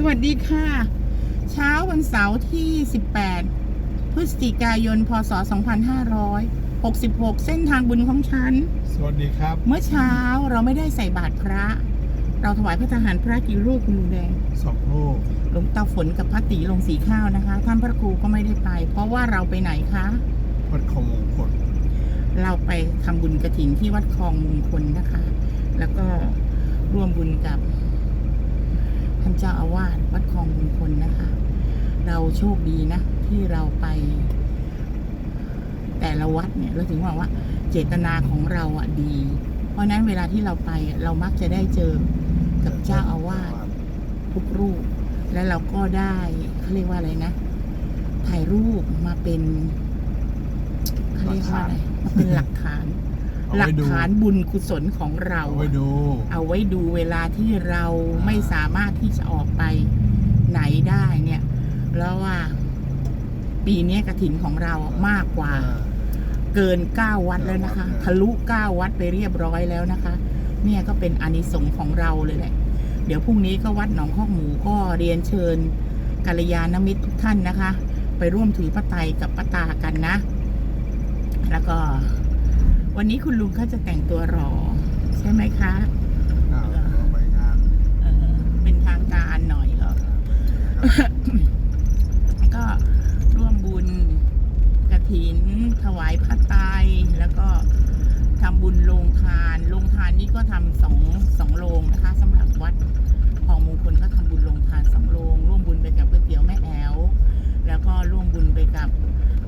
สวัสดีค่ะ เช้าวันเสาร์ที่ 18 พฤศจิกายน พศ 2566 เส้นทางบุญของฉัน สวัสดีครับ เมื่อเช้าเราไม่ได้ใส่บาตรพระ เราถวายพระทหารพระกี่รูปคุณลุงแดงสองลูกหลวงตาฝนกับพระตีลงสีข้าวนะคะ ท่านพระครูก็ไม่ได้ไป เพราะว่าเราไปไหนคะวัดคลองมงคลเราไปทำบุญกระถินที่วัดคลองมงคลนะคะ แล้วก็ร่วมบุญกับ ท่านเจ้าอาวาสวัดคลองมงคลนะคะ เราโชคดีนะ ที่เราไป แต่ละวัดเนี่ยเราถึงบอกว่า เจตนาของเราอะดี เพราะนั้นเวลาที่เราไปเรามักจะได้เจอกับเจ้าอาวาสทุกรูป และเราก็ได้เขาเรียกว่าอะไรนะ ถ่ายรูปมาเป็นเขาเรียกว่าอะไรมาเป็นหลักฐาน หลัไว้กดูฐานบุญกุศลของเราเอาไว้ดู เอาไว้ดูเวลาที่เราไม่สามารถที่จะออกไปไหนได้เนี่ยแล้วว่าปีนี้กระถินของเรามากกว่า เกินเก้าวัดแล้วนะคะ ทะลุเก้าวัดไปเรียบร้อยแล้วนะคะ เนี่ยก็เป็นอานิสงส์ของเราเลยแหละ เดี๋ยวพรุ่งนี้ก็วัดหนองข้อกหมูก็เรียนเชิญกัลยาณมิตรทุกท่านนะคะ ไปร่วมถือพระไตรกับพระตากันนะ แล้วก็ วันนี้คุณลุงเขาจะแต่งตัวรอ ใช่ไหมคะอ่าเราไปงานเออเป็นทางการหน่อยเหรอ ก็ร่วมบุญกระถิน ถวายพระไตรแล้วก็ทำบุญโรงทานโรงทานนี้ก็ทำสองสองโรงนะคะสำหรับวัดคลองมงคลก็ทำบุญโรงทานสองโรง ร่วมบุญไปกับ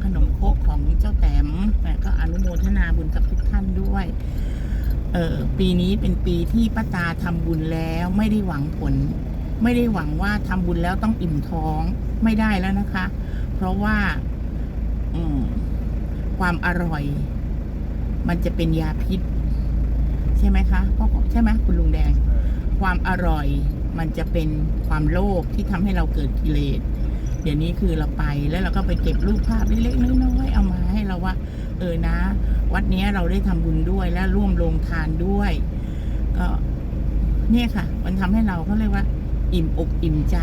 ขนมโคกของเจ้าแต้มแต่ก็อนุโมทนาบุญกับทุกท่านด้วยเออปีนี้เป็นปีที่ป้าตาทำบุญแล้วไม่ได้หวังผล ไม่ได้หวังว่าทำบุญแล้วต้องอิ่มท้องไม่ได้แล้วนะคะ เพราะว่าความอร่อย มันจะเป็นยาพิษ ใช่ไหมคะพ่อใช่ไหมคุณลุงแดง ความอร่อยมันจะเป็นความโลภที่ทำให้เราเกิดกิเลส เดี๋ยวนี้คือเราไปแล้วเราก็ไปเก็บรูปภาพเล็กๆน้อยๆเอามาให้เราว่า เออนะ วัดเนี้ยเราได้ทำบุญด้วยและร่วมลงทานด้วย ก็เนี่ยค่ะ มันทำให้เราเขาเรียกว่า อิ่มอกอิ่มใจ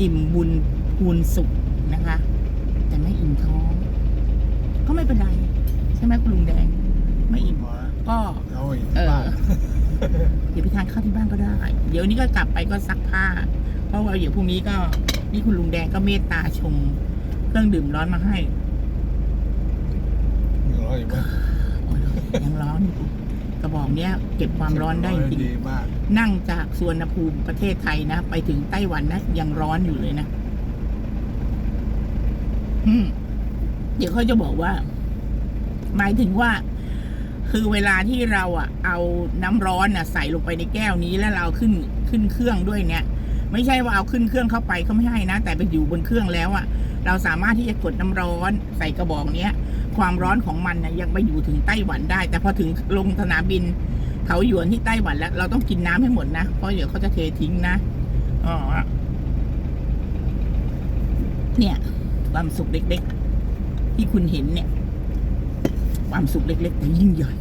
อิ่มบุญคูณสุขนะคะ แต่ไม่อิ่มท้อง ก็ไม่เป็นไร ใช่ไหมคุณลุงแดง ไม่อิ่มก็เอาอีกเออบ้านเดี๋ยวไปทานข้าวที่บ้านก็ได้ เดี๋ยวนี้ก็กลับไปก็ซักผ้า เพราะว่าเดี๋ยวพรุ่งนี้ก็ นี่คุณลุงแดงก็เมตตาชงเครื่องดื่มร้อนมาให้หนึ่งร้อยอีกไหมโอ้ยยังร้อนอยู่กระบอกเนี้ย เก็บความร้อนได้จริงดีมากนั่งจากสวนภูมิประเทศไทยนะ ไปถึงไต้หวันนะ ยังร้อนอยู่เลยนะอืมเดี๋ยวเขาจะบอกว่า หมายถึงว่า คือเวลาที่เราอะ เอาน้ำร้อนอะ ใส่ลงไปในแก้วนี้แล้วเราขึ้นขึ้นเครื่องด้วยเนี่ย ไม่ใช่ว่าเอาขึ้นเครื่องเข้าไปเขาไม่ให้นะ แต่ไปอยู่บนเครื่องแล้วอะ เราสามารถที่จะกดน้ำร้อนใส่กระบอกเนี้ย ความร้อนของมันนะยังไปอยู่ถึงไต้หวันได้ แต่พอถึงลงสนามบินเขาหยวนที่ไต้หวันแล้ว เราต้องกินน้ำให้หมดนะเพราะเดี๋ยวเขาจะเททิ้งนะอ๋อเนี่ย ความสุขเล็ก ๆ ที่คุณเห็นเนี่ย ความสุขเล็ก ๆ แต่ยิ่งใหญ่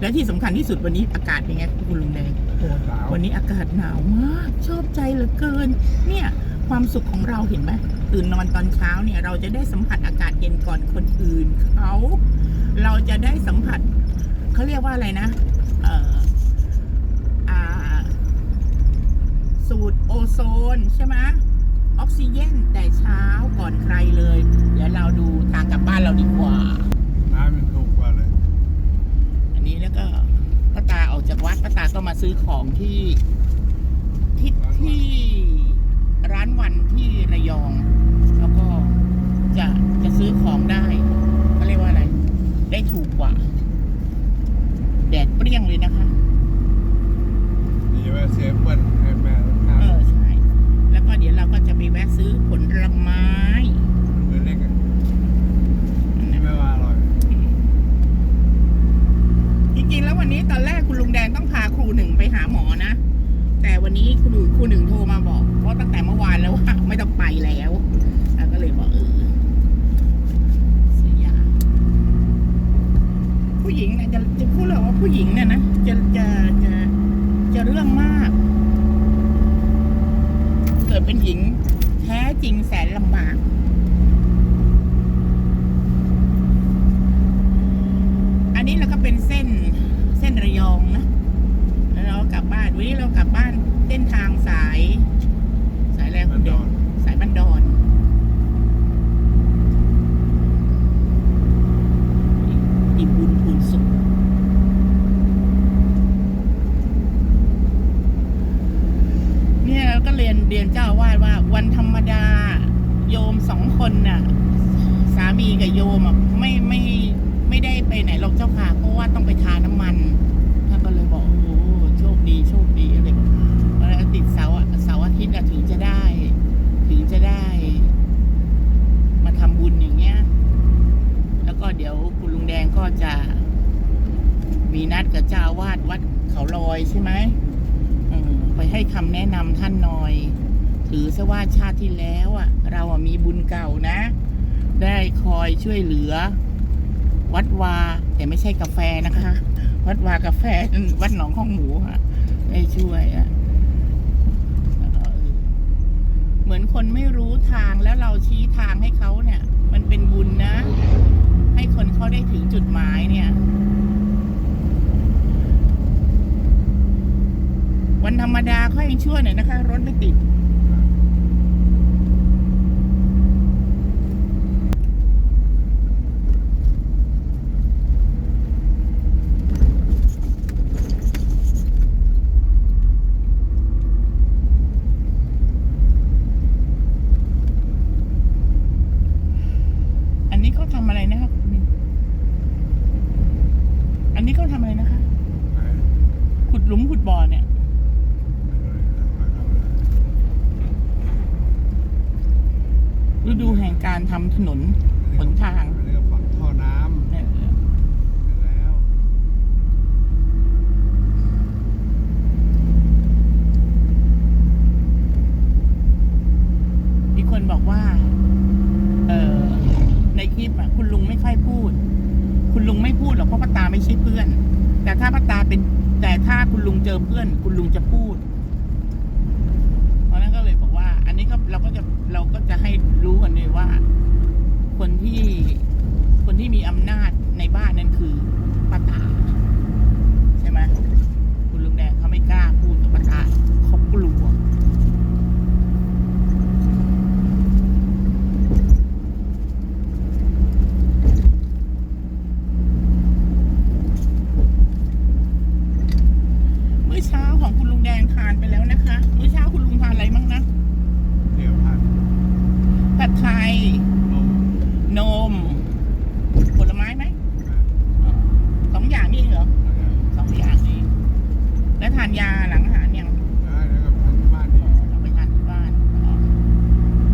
และที่สำคัญที่สุดวันนี้อากาศเป็นไงคุณลุงแดงโคตรหนาววันนี้อากาศหนาวมาก ชอบใจเหลือเกิน เนี่ยความสุขของเราเห็นไหมตื่นนอนตอนเช้าเนี่ย เราจะได้สัมผัสอากาศเย็นก่อนคนอื่นเขา เราจะได้สัมผัสเขาเรียกว่าอะไรนะเอ่ออ่า สูตรโอโซนใช่ไหมออกซิเจนแต่เช้าก่อนใครเลย เดี๋ยวเราดูทางกลับบ้านเราดีกว่า น้ำมันถูกกว่าเลย อันนี้แล้วก็ป้าตาออก จากวัดป้าตาก็มาซื้อของที่ที่ที่ร้านวันที่ระยอง แล้วก็จะจะซื้อของได้เขาเรียกว่าอะไร ได้ถูกกว่า แดดเปรี้ยงเลยนะคะดีไหมเซฟเปิ้ลให้แม่ทานเออใช่แล้วก็เดี๋ยวเราก็จะไปแวะซื้อผลไม้เพื่อนเล็กอะนี่ไม่ว่าอร่อย จริงๆ แล้ววันนี้ตอนแรกคุณลุงแดงต้องพาครูหนึ่งไปหาหมอนะ นนี้ครูครูหนึ่งโทรมาบอกเพราะตั้งแต่เมื่อวานแล้วว่าไม่ต้องไปแล้วแล้วก็เลยบอกเออเสียาผู้หญิงเนี่ยจะจะพูดเลยว่าผู้หญิงเนี่ยนะจะจะจะจะเรื่องมาก เกิดเป็นหญิงแท้จริงแสนลำบาก อันนี้เราก็เป็นเส้นเส้นระยองนะ แล้วเรากลับบ้านวันนี้เรากลับบ้านเส้นทางสาย สายอะไรคุณเดชสายบันดอนอิ่มบุญพูนสุข เนี่ยเรา ก็เรียนเรียนเจ้าอาวาดว่า วันธรรมดา โยมสองคนน่ะ สามีกับโยมอะไม่ไม่ไม่ได้ไปไหนหรอกเจ้าค่ะ เพราะว่าต้องไปทาน้ำมันท่านก็เลยบอกโอ้โชคดีโชคดีอะไรแล้วติดเสาร์อะเสาร์อาทิตย์อะถึงจะได้ ถึงจะได้ มาทำบุญอย่างเงี้ย แล้วก็เดี๋ยวคุณลุงแดงก็จะ มีนัดกับเจ้าวาดวัดเขาลอยใช่ไหม ให้คำแนะนำท่านหน่อย ถือซะว่าชาติที่แล้วอะ เราอะมีบุญเก่านะ ได้คอยช่วยเหลือ วัดวา แต่ไม่ใช่กาแฟนะคะ วัดวากาแฟวัดหนองข้องหมูค่ะได้ช่วยอะเหมือนคนไม่รู้ทางแล้วเราชี้ทางให้เขาเนี่ย มันเป็นบุญนะ ให้คนเขาได้ถึงจุดหมายเนี่ย วันธ รรมดาค่อยยังชั่วหน่อยนะคะ รถไม่ติด อันนี้เขาทำอะไรนะครับคุณนิวอันนี้เขาทำอะไรนะคะ ขุดหลุมขุดบ่อเนี่ย ฤดูแห่งการ ทำถนนหนทางเรียกฝังท่อน้ำเนี่ยไปแล้วมีคนบอกว่า เออในคลิปอะ คุณลุงไม่ค่อยพูด คุณลุงไม่พูดหรอกเพราะป้าตาไม่ใช่เพื่อน แต่ถ้าป้าตาเป็น แต่ถ้าคุณลุงเจอเพื่อน คุณลุงจะพูดเพราะฉะนั้นก็เลยบอกว่า อันนี้ก็เราก็จะเราก็จะให้รู้กันเลยว่า คนที่คนที่ มีอำนาจในบ้านนั้นคือป้าตาใช่ไหมคุณลุงแดงเขาไม่กล้าพูดกับป้าตาเขากลัว มื้อเช้าของคุณลุงแดงทานไปแล้วนะคะ มื้อเช้าคุณลุงทานอะไรบ้างนะ เดี๋ยวพัน ผัดไทย ลง นม ผลไม้ไหมสองอย่างนี่เองเหรอสองอย่างนี้ แล้วทานยาหลังอาหารยัง ได้แล้วกับพันบ้านนี่ เอาไปทานที่บ้านอ๋อ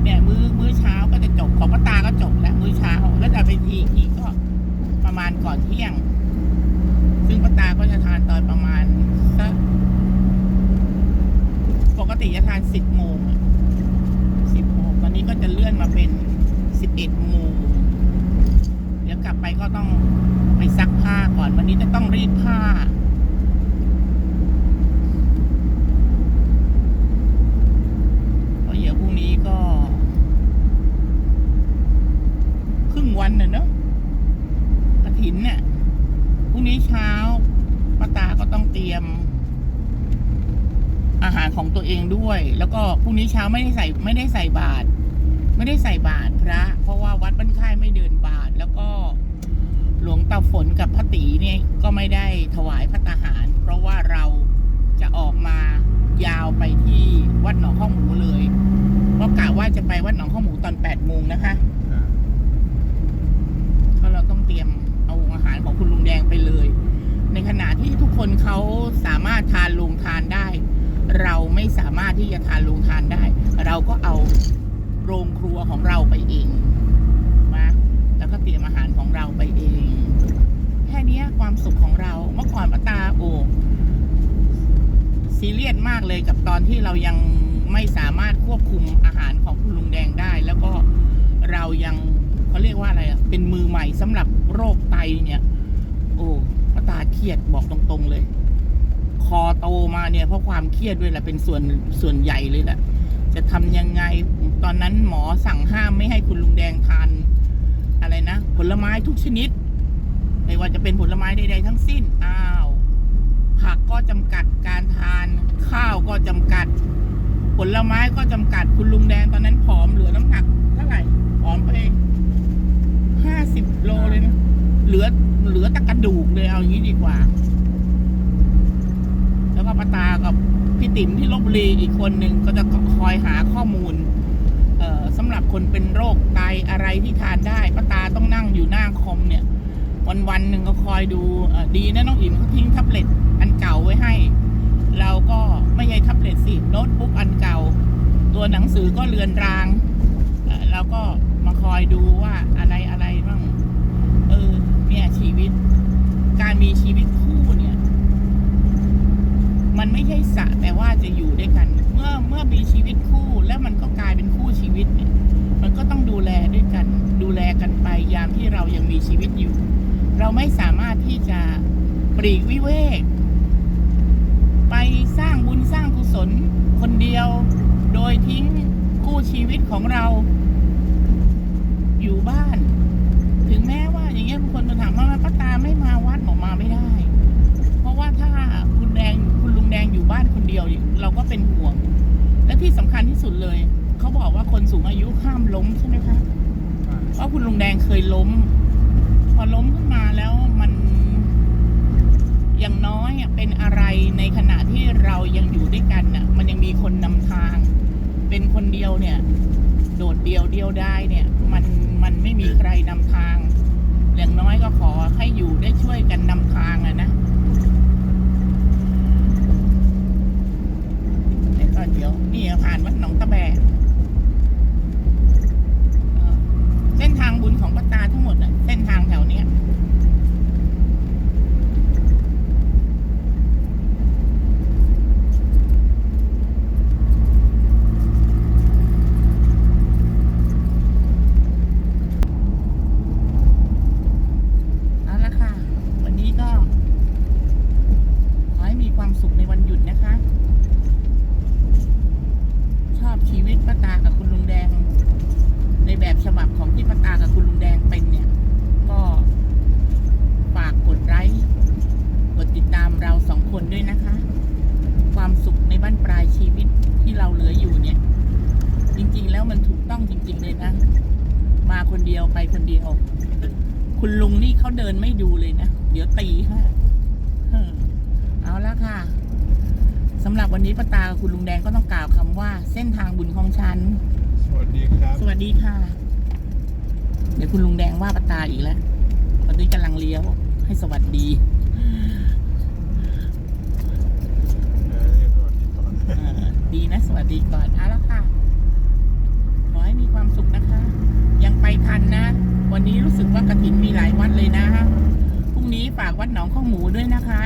เนี่ยมื้อมื้อเช้าก็จะจบของป้าตาก็จบแล้ว มื้อเช้า แล้วแต่ไปทีอีกทีก็ประมาณก่อนเที่ยง ซึ่งป้าตาก็จะทานตอนประมาณสักปกติจะทานสิบโมงสิบโมงตอนนี้ก็จะเลื่อนมาเป็นสิบเอ็ดโมงเดี๋ยวกลับไปก็ต้องไปซัาก่อน วันนี้จะต้องรีดผ้า เพราะเดี๋ยวพรุ่งนี้ก็ ครึ่งวันน่ะเนอะกระถินเนี่ยพรุ่งนี้เช้าป้าตาก็ต้องเตรียม อาหารของตัวเองด้วย แล้วก็พรุ่งนี้เช้าไม่ได้ใส่ ไม่ได้ใส่บาตรไม่ได้ใส่บาตรพระ เพราะว่าวัดบ้านค่ายไม่เดินบาตรแล้วก็ หลวงตาฝนกับพระตีเนี่ยก็ไม่ได้ถวายพระตาหาร เพราะว่าเราจะออกมายาวไปที่วัดหนองข้าวหมูเลยเพราะกะว่าจะไปวัดหนองข้าวหมูตอนแปดโมงนะคะเพราะเราต้องเตรียมเอาอาหารของคุณลุงแดงไปเลย ในขณะที่ทุกคนเขาสามารถทานลุงทานได้ เราไม่สามารถที่จะทานลุงทานได้ เราก็เอาโรงครัวของเราไปเอง แล้วก็เตรียมอาหารของเราไปเอง แค่นี้ความสุขของเราเมื่อก่อนป้าตาโอ้ซีเรียสมากเลยกับตอนที่เรายังไม่สามารถควบคุมอาหารของคุณลุงแดงได้ แล้วก็เรายังเขาเรียกว่าอะไรอะเป็นมือใหม่สำหรับโรคไตเนี่ย โอ้ป้าตาเครียดบอกตรงๆเลย คอโตมาเนี่ยเพราะความเครียดด้วยแหละเป็นส่วนส่วนใหญ่เลยแหละจะทำยังไงตอนนั้นหมอสั่งห้ามไม่ให้คุณลุงแดงทาน อะไรนะ ผลไม้ทุกชนิด ไม่ว่าจะเป็นผลไม้ใดๆทั้งสิ้น อ้าว ผักก็จำกัดการทาน ข้าวก็จำกัด ผลไม้ก็จำกัด คุณลุงแดงตอนนั้นผอมเหลือน้ำหนักเท่าไหร่ผอมไปห้าสิบโลเลยนะ เหลือเหลือต่กระดูกเลยเอาอย่างนี้ดีกว่า แล้วก็ปาตากับพี่ติ๋มที่ลบบุรีอีกคนหนึ่งก็จะคอยหาข้อมูล คนเป็นโรคไตอะไรที่ทานได้ป้าตาต้องนั่งอยู่หน้าคอมเนี่ย วันวันหนึ่งก็คอยดูดีนะน้องอิ๋มเขาทิ้งแท็บเล็ตอันเก่าไว้ให้ เราก็ไม่ใช่แท็บเล็ตสิโน้ตบุ๊กอันเก่า ตัวหนังสือก็เลือนรางเราก็มาคอยดูว่าอะไรอะไรบ้างเออเนี่ยชีวิต การมีชีวิตคู่ มันไม่ใช่สะแต่ว่าจะอยู่ด้วยกัน เมื่อเมื่อมีชีวิตคู่แล้วมันก็กลายเป็นคู่ชีวิตเนี่ยมันก็ต้องดูแลด้วยกัน ดูแลกันไปยามที่เรายังมีชีวิตอยู่ เราไม่สามารถที่จะปลีกวิเวก ไปสร้างบุญสร้างกุศลคนเดียว โดยทิ้งคู่ชีวิตของเรา อยู่บ้าน ถึงแม้ว่าอย่างเงี้ยบางคนจะถามว่าป้าตาม เป็นห่วง และที่สำคัญที่สุดเลย เขาบอกว่าคนสูงอายุห้ามล้มใช่ไหมคะเพราะคุณลุงแดงเคยล้ม พอล้มขึ้นมาแล้วมันอย่างน้อยเป็นอะไรในขณะที่เรายังอยู่ด้วยกันน่ะ มันยังมีคนนำทาง เป็นคนเดียวเนี่ย โดดเดียวเดียวได้เนี่ย มันมันไม่มีใครนำทาง อย่างน้อยก็ขอให้อยู่ได้ช่วยกันนำทางอะนะแเดี๋ยวนี่ผ่านวัดหนองตะแบเส้นทางบุญของป้าตาทั้งหมดน่ะเส้นทางแถวเนี้ยเอาละค่ะ วันนี้ก็ ขอให้มีความสุขในวันหยุดนะคะ ชอบชีวิตป้าตากับคุณลุงแดง ในแบบฉบับของที่ป้าตากับคุณลุงแดงเป็นเนี่ย ก็ฝากกดไลค์กดติดตามเราสองคน ด้วยนะคะ ความสุขในบ้านปลายชีวิตที่เราเหลืออยู่เนี่ย จริงๆแล้วมันถูกต้องจริง ๆ เลยนะ มาคนเดียวไปคนเดียว คุณลุงนี่เขาเดินไม่ดูเลยนะ เดี๋ยวตีฮะเออเอาละค่ะสำหรับวันนี้ป้าตากับคุณลุงแดงก็ต้องกล่าวคำว่า เส้นทางบุญของฉัน สวัสดีครับ สวัสดีค่ะ เดี๋ยวคุณลุงแดงว่าปาตาอีกแล้วตอนนี้กำลังเลี้ยวให้สวัสดี เออเรียกสวัสดีก่อน เออ ดีนะ สวัสดีก่อนเอาละค่ะ ขอให้มีความสุขนะคะ ยังไปทันนะ วันนี้รู้สึกว่ากระถินมีหลายวัดเลยนะพรุ่งนี้ฝากวัดหนองข้าวหมูด้วยนะคะ